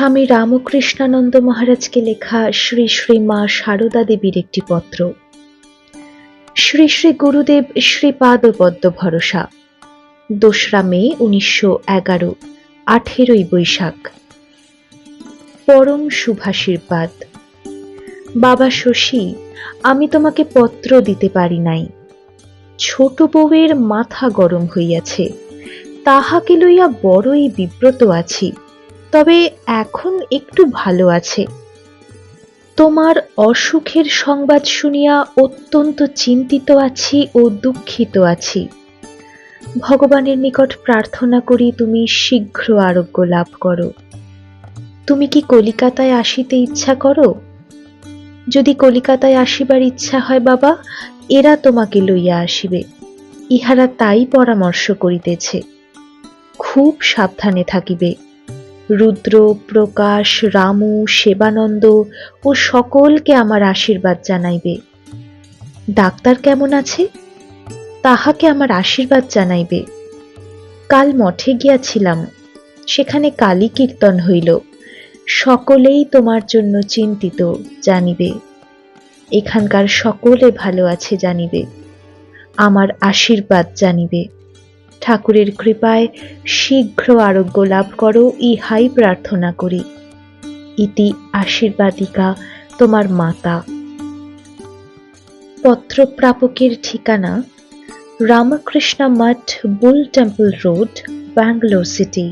স্বামী রামকৃষ্ণানন্দ মহারাজকে লেখা শ্রী শ্রী মা সারদা দেবীর একটি পত্র। শ্রী শ্রী গুরুদেব শ্রীপাদ পদ্ম ভরসা। দোসরা মে উনিশশো এগারো, আঠেরোই বৈশাখ। পরম শুভাশীর্বাদ। বাবা শশী, আমি তোমাকে পত্র দিতে পারি নাই। ছোট বউয়ের মাথা গরম হইয়াছে। তাহাকে লইয়া বড়ই বিব্রত আছি। তবে এখন একটু ভালো আছে। তোমার অসুখের সংবাদ শুনিয়া অত্যন্ত চিন্তিত আছি ও দুঃখিত আছি। ভগবানের নিকট প্রার্থনা করি তুমি শীঘ্র আরোগ্য লাভ করো। তুমি কি কলিকাতায় আসিতে ইচ্ছা করো? যদি কলিকাতায় আসিবার ইচ্ছা হয় বাবা, এরা তোমাকে লইয়া আসিবে। ইহারা তাই পরামর্শ করিতেছে। খুব সাবধানে থাকিবে। রুদ্র, প্রকাশ, রামু, সেবানন্দ ও সকলকে আমার আশীর্বাদ জানাইবে। ডাক্তার কেমন আছে? তাহাকে আমার আশীর্বাদ জানাইবে। কাল মঠে গিয়াছিলাম, সেখানে কালী কীর্তন হইল। সকলেই তোমার জন্য চিন্তিত, জানিবে। এখানকার সকলে ভালো আছে, জানিবে। আমার আশীর্বাদ জানিবে। ঠাকুরের কৃপায় শীঘ্র আরোগ্য লাভ করো, ইহাই প্রার্থনা করি। ইতি আশীর্বাদিকা তোমার মাতা। পত্রপ্রাপকের ঠিকানা, Ramakrishna Math, Bull Temple Road, Bangalore city.